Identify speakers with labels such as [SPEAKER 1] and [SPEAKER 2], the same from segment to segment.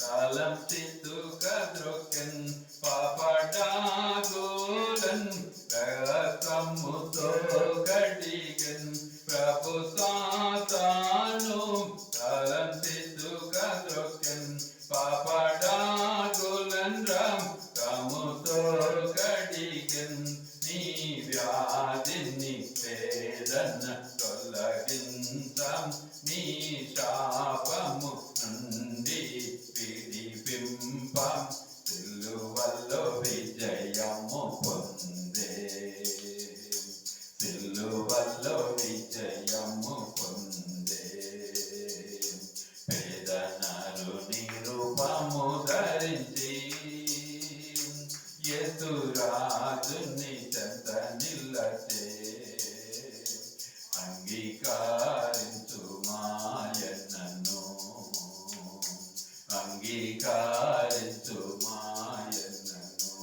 [SPEAKER 1] తలంచితు కద్రొకెన్ పాపడాగోలన్ రసముతో కడిగన్ ప్రభు సాతాను తలంచితు కద్రొకెన్ పాపడాగోలన్ రం రముతో కడిగన్ నీ వ్యాధిని పేదన తొలగించం నీ ఎదురాజుని చెంత నిల్లచే అంగీకారించు మాయన్నను అంగీకారించు మాయన్నను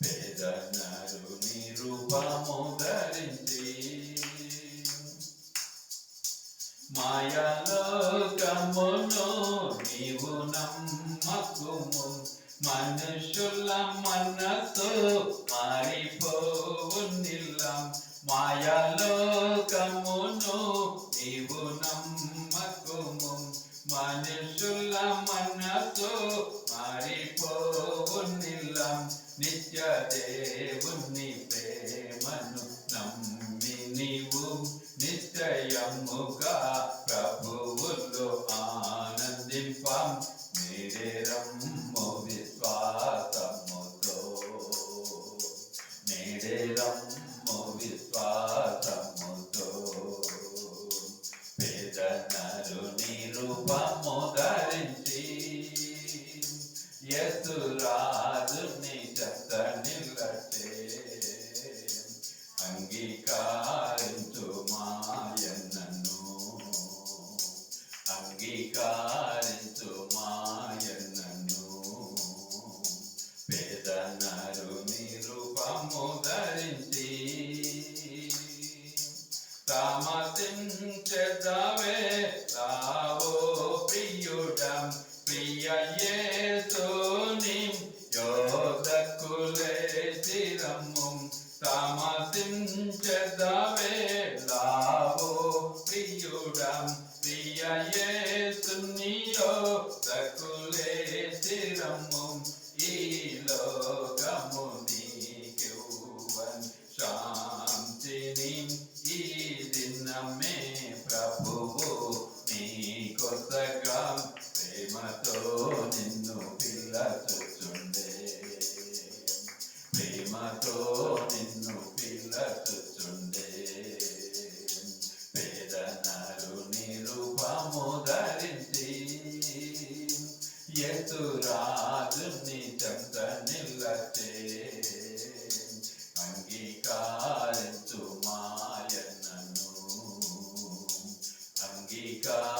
[SPEAKER 1] పేదనరు నిరూపము ధరించి మాయాలోకమును నీవు నమ్మకుము మనుషుల మనసు మారిపోవు నిల్లం మాయాలోకమును నీవు నమ్మకము. మనుషుల మనసు మారిపోవు నిత్య దేవుని ప్రేమను నమ్మి నీవు నిశ్చయముగా ప్రభువులో ఆనందింపం. మీరే రమ్ము యసురాజుని చెత్త నిల్లచే అంగీకారించు మాయన్నను. అంగీకారించు మాయన్నను. పేదనరు నిరూపము ధరించి తామసించదవే రావో ప్రియుడం ప్రియ తామసించదవే ప్రియుడం ప్రియ యేసుని తక్కువ ధరించి ఎతురాజుని చెంత నిల్లతే అంగీకారించు మాయన్నను అంగీకార